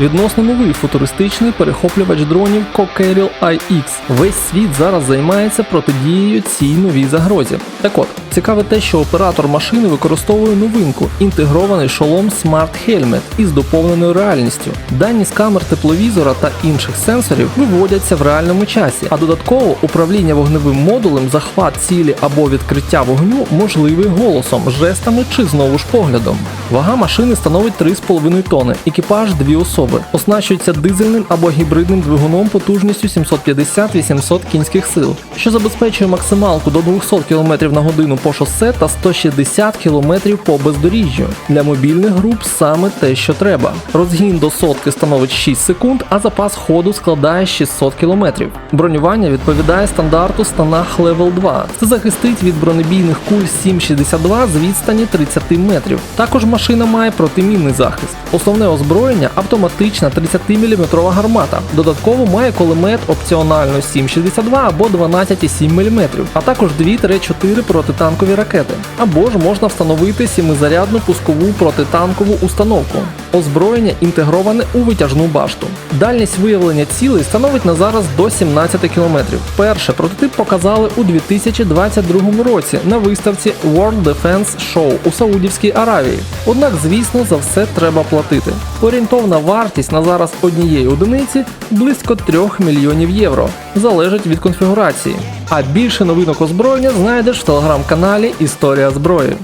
відносно новий футуристичний перехоплювач дронів Cockerill IX. Весь світ зараз займається протидією цій новій загрозі. Так от, цікаве те, що оператор машини використовує новинку інтегрований шолом Smart Helmet із доповненою реальністю. Дані з камер тепловізора та інших сенсорів виводяться в реальному часі, а додатково управління вогневим модулем, захват цілі або відкриття вогню можливий голосом, жестами чи знову ж поглядом. Вага машини становить 3,5 тони, екіпаж дві особи, оснащується дизельним або гібридним двигуном потужністю 750-800 кінських сил, що забезпечує максималку до 200 км на годину по шосе та 160 км по бездоріжжю. Для мобільних груп саме те, що треба. Розгін до сотки становить 6 секунд, а запас ходу складає 600 км. Бронювання відповідає стандарту станах Level 2. Це захистить від бронебійних куль 7,62 з відстані 30 метрів. Також машина має протимінний захист. Основне озброєння автоматична 30-мм гармата. Додатково має кулемет опціонально 7,62 або 12,7 мм, а також 2-4 протитанкові ракети. Або ж можна встановити 7-зарядну пускову протитанкову установку. Озброєння інтегроване у витяжну башту. Дальність виявлення цілей становить на зараз до 17 км. Перше прототип показали у 2022 році на виставці World Defense Show у Саудівській Аравії. Однак, звісно, за все треба платити. Орієнтовна вартість на зараз однієї одиниці близько 3 мільйонів євро. Залежить від конфігурації. А більше новинок озброєння знайдеш в телеграм-каналі Історія зброї.